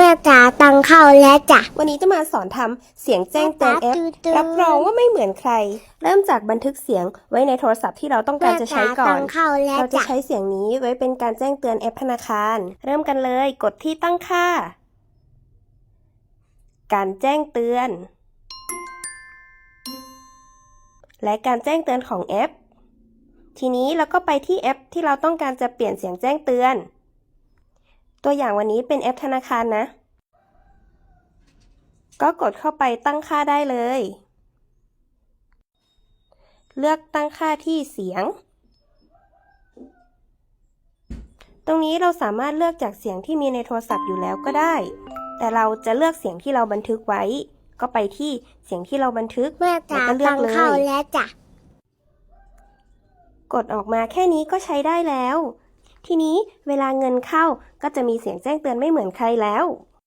ม่จ๋าตังเข้าแล้วจ้ะ วันนี้จะมาสอนทำเสียงแจ้งเตือนแอปแม่จ๋ารับรองว่าไม่เหมือนใคร เริ่มจากบันทึกเสียงไว้ในโทรศัพท์ที่เราต้องการจะใช้ก่อตันงเข้าแล้วเราจะจ้ะใช้เสียงนี้ไว้เป็นการแจ้งเตือนแอปธนาคาร เริ่มกันเลย กดที่ตั้งค่า การแจ้งเตือน และการแจ้งเตือนของแอป ทีนี้เราก็ไปที่แอปที่เราต้องการจะเปลี่ยนเสียงแจ้งเตือน ตัวอย่างวันนี้เป็นแอปธนาคารนะ ก็กดเข้าไปตั้งค่าได้เลย เลือกตั้งค่าที่เสียง ตรงนี้เราสามารถเลือกจากเสียงที่มีในโทรศัพท์อยู่แล้วก็ได้ แต่เราจะเลือกเสียงที่เราบันทึกไว้ ก็ไปที่เสียงที่เราบันทึกแม่จ๋าแล้วก็เลือตักงเลยเข้าแล้วจ้ะกดออกมาแค่นี้ก็ใช้ได้แล้ว ทีนี้เวลาเงินเข้าก็จะมีเสียงแจ้งเตือนไม่เหมือนใครแล้ว